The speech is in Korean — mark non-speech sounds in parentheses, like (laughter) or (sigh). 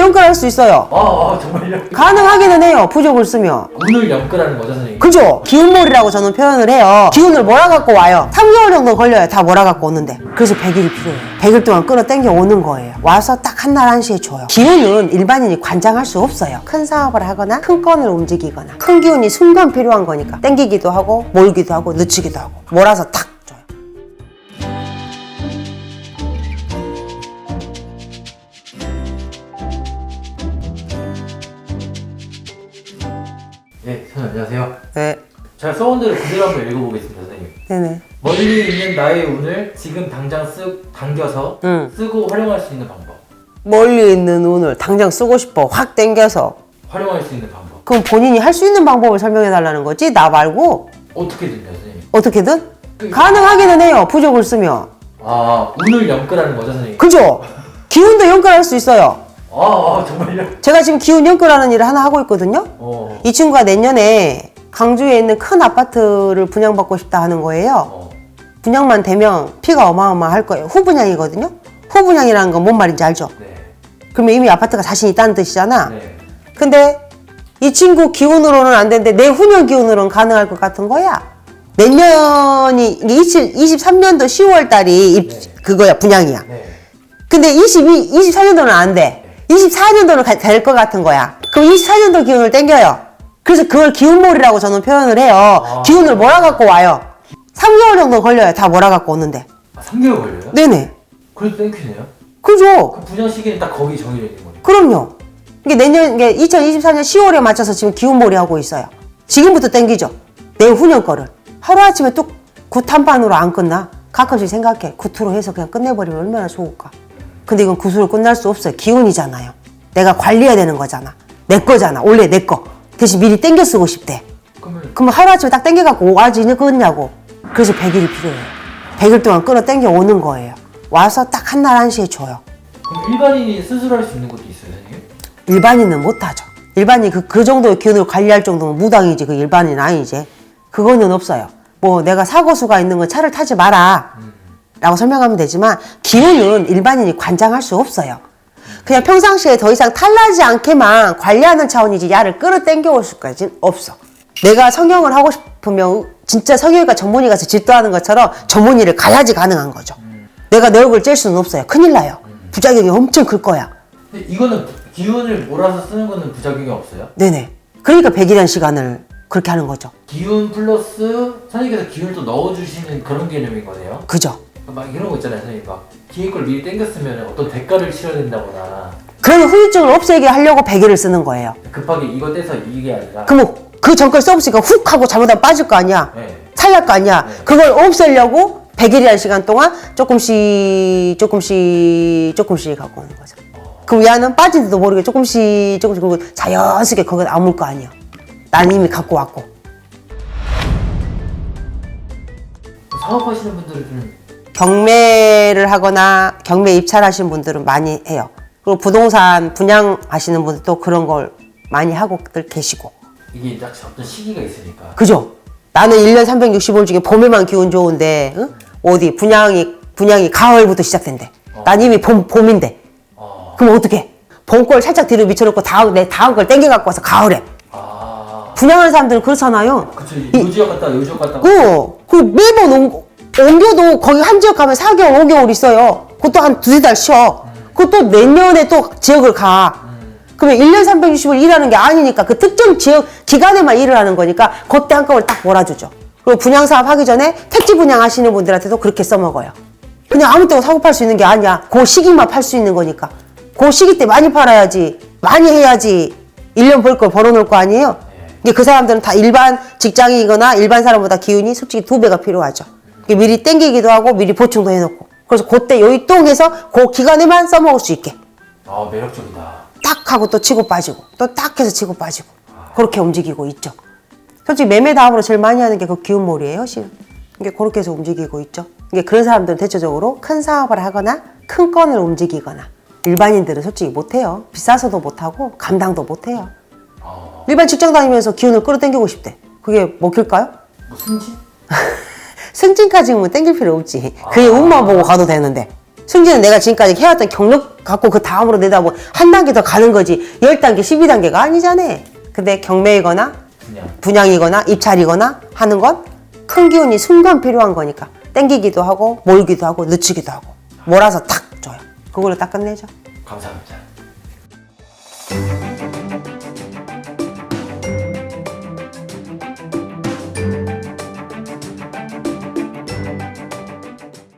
연결할 수 있어요. 아, 아 정말요? 가능하기는 해요. 부족을 쓰면. 운을 연결하는 거죠 선생님? 그죠? 기운몰이라고 저는 표현을 해요. 기운을 몰아갖고 와요. 3개월 정도 걸려요. 다 몰아갖고 오는데. 그래서 100일이 필요해요. 100일 동안 끌어 당겨 오는 거예요. 와서 딱 한 날 한시에 줘요. 기운은 일반인이 관장할 수 없어요. 큰 사업을 하거나 큰 건을 움직이거나 큰 기운이 순간 필요한 거니까 땡기기도 하고 몰기도 하고 늦추기도 하고 몰아서 탁 안녕하세요. 네. 제가 써온 대로 그대로 한번 읽어보겠습니다 선생님. 네네. 멀리 있는 나의 운을 지금 당장 쓰 당겨서 응. 쓰고 활용할 수 있는 방법. 멀리 있는 운을 당장 쓰고 싶어. 확 땡겨서. 활용할 수 있는 방법. 그럼 본인이 할 수 있는 방법을 설명해 달라는 거지? 나 말고 어떻게든요 선생님? 어떻게든 가능하기는 해요. 부족을 쓰면. 아, 운을 연결하는 거죠 선생님? 그죠? 기운도 연결할 수 있어요. 아, 아 정말요? 제가 지금 기운 연결하는 일을 하나 하고 있거든요. 어, 이 친구가 내년에 강주에 있는 큰 아파트를 분양받고 싶다 하는 거예요. 어, 분양만 되면 피가 어마어마할 거예요. 후분양이거든요. 후분양이라는 건 뭔 말인지 알죠? 네, 그러면 이미 아파트가 자신 있다는 뜻이잖아. 네. 근데 이 친구 기운으로는 안 되는데 내후년 기운으로는 가능할 것 같은 거야. 내년이 이게 20, 23년도 10월 달이 입- 네. 그거야 분양이야. 네. 근데 22, 24년도는 안 돼. 24년도는 될것 같은 거야. 그럼 24년도 기운을 땡겨요. 그래서 그걸 기운몰이라고 저는 표현을 해요. 아. 기운을 몰아갖고 와요. 3개월 정도 걸려요. 다 몰아갖고 오는데. 아, 3개월 걸려요? 네네. 그래도 땡큐네요? 그죠? 그 분양 시기는 딱 거기 정해져 있는 거네요. 그럼요. 이게 내년, 이게 2024년 10월에 맞춰서 지금 기운몰이 하고 있어요. 지금부터 땡기죠. 내후년 거를. 하루아침에 뚝 굿한판으로 안 끝나. 가끔씩 생각해. 굿으로 해서 그냥 끝내버리면 얼마나 좋을까. 근데 이건 굿으로 끝날 수 없어요. 기운이잖아요. 내가 관리해야 되는 거잖아. 내 거잖아. 원래 내 거. 대신 미리 땡겨 쓰고 싶대. 그러면 그러면 하루아침에 딱 땡겨갖고 와지는 거냐고. 그래서 100일이 필요해요. 100일 동안 끌어 땡겨 오는 거예요. 와서 딱 한 날 한시에 줘요. 그럼 일반인이 스스로 할 수 있는 것도 있어요 선생님? 일반인은 못하죠. 일반인 그, 그 정도의 기운을 관리할 정도면 무당이지 그 일반인 아니지. 그거는 없어요. 뭐 내가 사고수가 있는 건 차를 타지 마라. 라고 설명하면 되지만 기운은 일반인이 관장할 수 없어요. 그냥 평상시에 더 이상 탈나지 않게만 관리하는 차원이지 야를 끌어당겨 올 수까지는 없어. 내가 성형을 하고 싶으면 진짜 성형외과 전문의 가서 집도하는 것처럼 전문의를 가야지 가능한 거죠. 내가 내 얼굴 찔 수는 없어요. 큰일 나요. 부작용이 엄청 클 거야. 근데 이거는 기운을 몰아서 쓰는 거는 부작용이 없어요? 네네. 그러니까 100일이라는 시간을 그렇게 하는 거죠. 기운 플러스 선생님께서 기운을 또 넣어주시는 그런 개념인 거네요? 그죠? 막 이런 거 있잖아요 선생님 막 기획 걸 미리 땡겼으면 어떤 대가를 치러야 된다거나 그러면 후유증을 없애게 하려고 100일을 쓰는 거예요. 급하게 이거 떼서 이게 아니라 그럼 그 전걸 써보니까 훅 하고 잘못하면 빠질 거 아니야. 네. 살릴 거 아니야. 네. 그걸 없애려고 100일이라는 시간 동안 조금씩, 조금씩, 조금씩 하고 오는 거죠. 그럼 얘는 빠진지도 모르게 조금씩, 조금씩, 그리고 자연스럽게 거기에 아물 거 아니야. 난 이미 갖고 왔고. 사업하시는 분들은 좀 경매를 하거나 경매 입찰하신 분들은 많이 해요. 그리고 부동산 분양하시는 분들도 그런 걸 많이 하고들 계시고. 이게 딱 어떤 시기가 있으니까 그죠? 나는 1년 365일 중에 봄에만 기운 좋은데, 응? 어디 분양이, 분양이 가을부터 시작된대. 난 이미 봄, 봄인데. 어, 그럼 어떻게? 봄 걸 살짝 뒤로 미쳐놓고 다음, 내 다음 걸 땡겨갖고 와서 가을에. 아 분양하는 사람들은 그렇잖아요. 그쵸 요 지역 갔다가 요 지역 갔다가 어, 그 매번 옮, 옮겨도 거기 한 지역 가면 4개월, 5개월 있어요. 그것도 한 두세 달 쉬어. 그것도 내년에 또 지역을 가. 그러면 1년 360일 일하는 게 아니니까 그 특정 지역 기간에만 일을 하는 거니까 그때 한꺼번에 딱 몰아주죠. 그리고 분양 사업 하기 전에 택지 분양 하시는 분들한테도 그렇게 써먹어요. 그냥 아무 때나 사고 팔 수 있는 게 아니야. 그 시기만 팔 수 있는 거니까. 그 시기 때 많이 팔아야지. 많이 해야지. 1년 벌 걸 벌어놓을 거 아니에요? 이게 그 사람들은 다 일반 직장이거나 일반 사람보다 기운이 솔직히 두 배가 필요하죠. 미리 땡기기도 하고 미리 보충도 해놓고. 그래서 그때 요이동해서 그 기간에만 써먹을 수 있게. 아 매력적이다 딱 하고 또 치고 빠지고 또 딱 해서 치고 빠지고 그렇게 움직이고 있죠. 솔직히 매매 다음으로 제일 많이 하는 게 그 기운몰이에요, 실은. 이게 그렇게 해서 움직이고 있죠. 이게 그런 사람들은 대체적으로 큰 사업을 하거나 큰 건을 움직이거나 일반인들은 솔직히 못해요. 비싸서도 못하고 감당도 못해요. 어, 일반 직장 다니면서 기운을 끌어당기고 싶대. 그게 먹힐까요? 뭐 승진? (laughs) 승진까지는 뭐 땡길 필요 없지. 그게 운만 보고 가도 되는데. 승진은 내가 지금까지 해왔던 경력 갖고 그 다음으로 내다보고 한 단계 더 가는 거지. 열 단계, 십이 단계가 아니잖아. 근데 경매이거나 분양이거나 입찰이거나 하는 건 큰 기운이 순간 필요한 거니까 땡기기도 하고 몰기도 하고 늦추기도 하고 몰아서 탁 줘요. 그걸로 딱 끝내죠. 감사합니다.